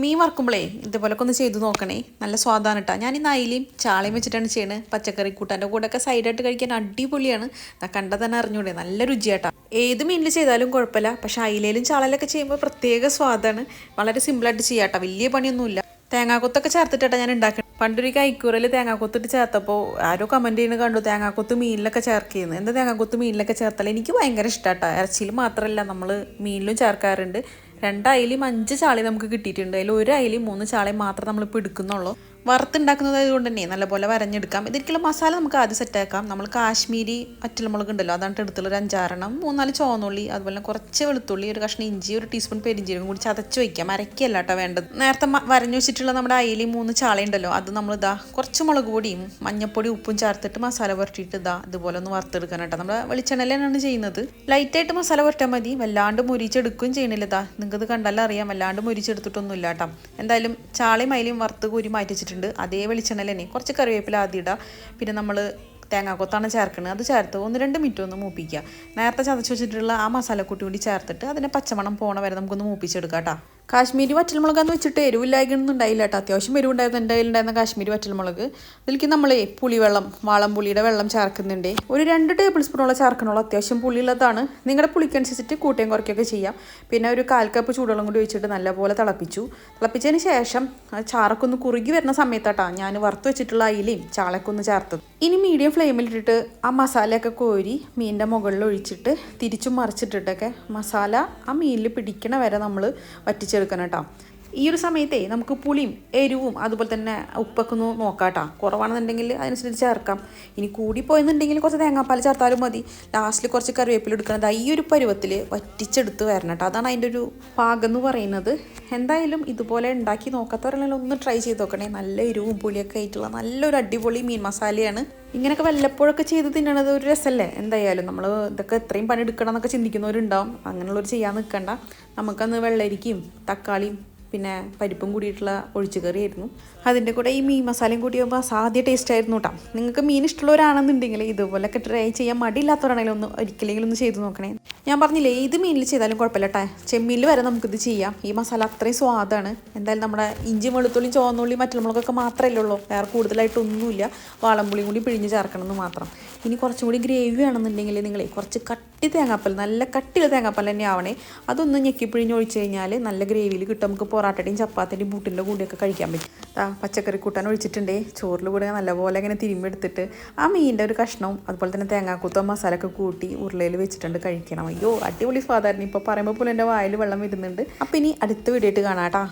മീൻ വറക്കുമ്പോഴേ ഇതുപോലൊക്കെ ഒന്ന് ചെയ്ത് നോക്കണേ. നല്ല സ്വാദാണ് കേട്ടോ ഞാൻ ഈ അയിലയും ചാളയും വെച്ചിട്ടാണ് ചെയ്യണത് പച്ചക്കറി കൂട്ടാന്റെ കൂടെ ഒക്കെ സൈഡായിട്ട് കഴിക്കാൻ അടിപൊളിയാണ്. കണ്ടാൽ തന്നെ അറിഞ്ഞൂടെ. നല്ല രുചിയാട്ടോ. ഏത് മീനിൽ ചെയ്താലും കുഴപ്പമില്ല. പക്ഷെ അയിലയിലും ചാളയിലൊക്കെ ചെയ്യുമ്പോൾ പ്രത്യേക സ്വാദാണ്. വളരെ സിമ്പിളായിട്ട് ചെയ്യാട്ടോ. വലിയ പണിയൊന്നുമില്ല. തേങ്ങാക്കൊത്തൊക്കെ ചേർത്തിട്ടാണ് ഞാൻ ഉണ്ടാക്കുന്നത് പണ്ടൊരു കൈക്കൂറയിൽ തേങ്ങാക്കൊത്തിട്ട് ചേർത്തപ്പോൾ ആരോ കമന്റ് ചെയ്യുന്നത് കണ്ടു. തേങ്ങാക്കൊത്ത് മീനിലൊക്കെ ചേർക്കുന്നത് എന്താ തേങ്ങാക്കൊത്ത് മീനിലൊക്കെ ചേർത്താൽ എനിക്ക് ഭയങ്കര ഇഷ്ടമാട്ടോ ഇറച്ചിയിൽ മാത്രമല്ല നമ്മൾ മീനിലും ചേർക്കാറുണ്ട്. രണ്ടയിലും അഞ്ച് ചാളി നമുക്ക് കിട്ടിയിട്ടുണ്ട്. അതിൽ ഒരു അയിലും മൂന്ന് ചാളയും മാത്രമേ നമ്മളിപ്പോൾ എടുക്കുന്നുള്ളൂ. വറുത്തുണ്ടാക്കുന്നത് ആയതുകൊണ്ട് തന്നെ നല്ലപോലെ വരഞ്ഞെടുക്കാം. ഇതിലേക്കുള്ള മസാല നമുക്ക് ആദ്യം സെറ്റാക്കാം നമ്മൾ കാശ്മീരി വറ്റൽമുളക് ഉണ്ടല്ലോ അതാണ് എടുത്തുള്ള ഒരു അഞ്ചാറെണ്ണം മൂന്നാൽ ചോന്നുള്ളി അതുപോലെ കുറച്ച് വെളുത്തുള്ളി ഒരു കഷ്ണം ഇഞ്ചി ഒരു ടീസ്പൂൺ പെരിഞ്ചീരകം കൂടി ചതച്ച് വയ്ക്കാം. അരക്കല്ല കേട്ടോ വേണ്ടത്. നേരത്തെ വരഞ്ഞു വെച്ചിട്ടുള്ള നമ്മുടെ അയിലി മൂന്ന് ചാളയുണ്ടല്ലോ അത് നമ്മൾ ഇതാ കുറച്ച് മുളക് പൊടിയും മഞ്ഞപ്പൊടി ഉപ്പും ചേർത്തിട്ട് മസാല പുരട്ടിയിട്ട് ഇതാ ഇതുപോലെ ഒന്ന് വറുത്തെടുക്കാൻ കേട്ടോ. നമ്മുടെ വെളിച്ചെണ്ണയിലാണ് ചെയ്യുന്നത്. ലൈറ്റായിട്ട് മസാല പുരട്ടാൽ മതി. വല്ലാണ്ട് മുരിച്ചെടുക്കുകയും ചെയ്യണില്ല ഇതാ. നിങ്ങൾക്ക് ഇത് കണ്ടാലും അറിയാം വല്ലാണ്ട് മുരിച്ചെടുത്തിട്ടൊന്നുമില്ല കേട്ടോ. എന്തായാലും ചാളയും അയിലും വറുത്ത് കൂരി മാറ്റി വെച്ചിട്ടുണ്ട്. അതേ വെളിച്ചെണ്ണയിൽ തന്നെ കുറച്ച് കറിവേപ്പില ആദ്യം ഇടുക പിന്നെ നമ്മൾ തേങ്ങാക്കൊത്താണ് ചേർക്കുന്നത് അത് ചേർത്ത് ഒന്ന് രണ്ട് മിനിറ്റ് ഒന്ന് മൂപ്പിക്കുക. നേരത്തെ ചതച്ച് വെച്ചിട്ടുള്ള ആ മസാലക്കൂട്ടി കൂടി ചേർത്തിട്ട് അതിനെ പച്ചമണം പോണ വരെ നമുക്കൊന്ന് മൂപ്പിച്ചെടുക്കാം കേട്ടോ കാശ്മീരി വറ്റൽമുളകാന്ന് വെച്ചിട്ട് എരിവില്ലായ്മ ഉണ്ടായില്ല കേട്ടോ അത്യാവശ്യം എരിവുണ്ടായിരുന്നു. എന്റെ കയ്യിലുണ്ടായിരുന്ന കാശ്മീരി വറ്റൽമുളക്. അതിലേക്ക് നമ്മൾ പുളിവെള്ളം വാളം പുളിയുടെ വെള്ളം ചേർക്കുന്നുണ്ട്. ഒരു രണ്ട് ടേബിൾ സ്പൂണോളം ചേർക്കണോളം അത്യാവശ്യം പുളിയുള്ളതാണ്. നിങ്ങളുടെ പുളിക്കനുസരിച്ചിട്ട് കൂട്ടയും കുറയ്ക്കുകയൊക്കെ ചെയ്യാം. പിന്നെ ഒരു കാൽ കപ്പ് ചൂടുവെള്ളം കൂടി ഒഴിച്ചിട്ട് നല്ലപോലെ തിളപ്പിച്ചു. തിളപ്പിച്ചതിന് ശേഷം ചാറൊക്കെ ഒന്ന് കുറുകി വരുന്ന സമയത്താട്ടാ ഞാൻ വറുത്ത് വെച്ചിട്ടുള്ള അയിലയും ചാളൊക്കെ ഒന്ന് ചേർത്തത്. ഇനി മീഡിയം ഫ്ലെയിമിലിട്ടിട്ട് ആ മസാലയൊക്കെ കോരി മീനിന്റെ മുകളിൽ ഒഴിച്ചിട്ട് തിരിച്ചും മറിച്ചിട്ടിട്ടൊക്കെ മസാല ആ മീനിൽ പിടിക്കണ വരെ നമ്മൾ വറ്റിച്ചെടുക്കണം കേട്ടോ. ഈ ഒരു സമയത്തേ നമുക്ക് പുളിയും എരിവും അതുപോലെ തന്നെ ഉപ്പൊക്കെ ഒന്ന് നോക്കാം കേട്ടോ കുറവാണെന്നുണ്ടെങ്കിൽ അതിനനുസരിച്ച് ചേർക്കാം. ഇനി കൂടിപ്പോയെന്നുണ്ടെങ്കിൽ കുറച്ച് തേങ്ങാപ്പാൽ ചേർത്താലും മതി. ലാസ്റ്റിൽ കുറച്ച് കറിവേപ്പില എടുക്കുന്നത് ഈ ഒരു പരുവത്തിൽ വറ്റിച്ചെടുത്ത് വരണം കേട്ടോ അതാണ് അതിന്റെ ഒരു പാകം എന്ന് പറയുന്നത്. എന്തായാലും ഇതുപോലെ ഉണ്ടാക്കി നോക്കാത്തവരെല്ലാം ഒന്ന് ട്രൈ ചെയ്ത് നോക്കണേ. നല്ല എരിവും പുളിയൊക്കെ ആയിട്ടുള്ള നല്ലൊരു അടിപൊളി മീൻ മസാലയാണ്. ഇങ്ങനെയൊക്കെ വല്ലപ്പോഴൊക്കെ ചെയ്ത് തിന്നണത് ഒരു രസമല്ലേ എന്തായാലും നമ്മൾ ഇതൊക്കെ എത്രയും പണി എടുക്കണം എന്നൊക്കെ ചിന്തിക്കുന്നവരുണ്ടാവും. അങ്ങനെയുള്ളവർ ചെയ്യാൻ നിൽക്കണ്ട നമുക്കന്ന് വെള്ളരിക്കയും തക്കാളിയും പിന്നെ പരിപ്പും കൂടിയിട്ടുള്ള ഒഴിച്ചുകറിയായിരുന്നു. അതിന്റെ കൂടെ ഈ മീൻ മസാലയും കൂടി ആകുമ്പോൾ സാദ്യ ടേസ്റ്റ് ആയിരുന്നു കേട്ടോ നിങ്ങൾക്ക് മീൻ ഇഷ്ടമുള്ളവരാണെന്നുണ്ടെങ്കിൽ ഇതുപോലൊക്കെ ട്രൈ ചെയ്യാൻ മടിയില്ലാത്തവരാണെങ്കിലും ഒന്ന് ഒരിക്കലെങ്കിലും ഒന്ന് ചെയ്ത് നോക്കണേ. ഞാൻ പറഞ്ഞില്ലേ ഏത് മീനിൽ ചെയ്താലും കുഴപ്പമില്ല കേട്ടോ ചെമ്മീനിൽ വരെ നമുക്കിത് ചെയ്യാം. ഈ മസാല അത്രയും സ്വാദാണ്. എന്തായാലും നമ്മുടെ ഇഞ്ചി വെളുത്തുള്ളിയും ചുവന്നുള്ളി മറ്റുള്ളമുളകൊക്കെ മാത്രമല്ലേ ഉള്ളൂ. വേറെ കൂടുതലായിട്ടൊന്നുമില്ല. വാളമ്പുളിയും കൂടി പിഴിഞ്ഞ് ചേർക്കണം എന്ന് മാത്രം. ഇനി കുറച്ചും കൂടി ഗ്രേവി ആണെന്നുണ്ടെങ്കിൽ നിങ്ങളെ കുറച്ച് കട്ടി തേങ്ങാപ്പൽ നല്ല കട്ടിയുള്ള തേങ്ങാപ്പൽ തന്നെ ആവണേ അതൊന്ന് ഞെക്കിപ്പിഴിഞ്ഞ് ഒഴിച്ച് കഴിഞ്ഞാൽ നല്ല ഗ്രേവിയിൽ കിട്ടും. നമുക്ക് പൊറാട്ടയുടെയും ചപ്പാത്തിന്റെയും ബൂട്ടിന്റെ കൂടെയൊക്കെ കഴിക്കാൻ പറ്റും. ആ പച്ചക്കറി കൂട്ടാൻ ഒഴിച്ചിട്ടുണ്ടേ. ചോറിൽ കൂടെ നല്ലപോലെ ഇങ്ങനെ തിരുമ്പെടുത്തിട്ട് ആ മീനിന്റെ ഒരു കഷ്ണവും അതുപോലെ തന്നെ തേങ്ങാക്കൂത്തോ മസാല ഒക്കെ കൂട്ടി ഉരുളയിൽ വെച്ചിട്ടുണ്ട് കഴിക്കണം. അയ്യോ അടിപൊളി സ്വാദായിരുന്നു. ഇപ്പോൾ പറയുമ്പോൾ പോലും എന്റെ വായിൽ വെള്ളം വരുന്നുണ്ട്. അപ്പം ഇനി അടുത്ത വീഡിയോ ആയിട്ട് കാണാം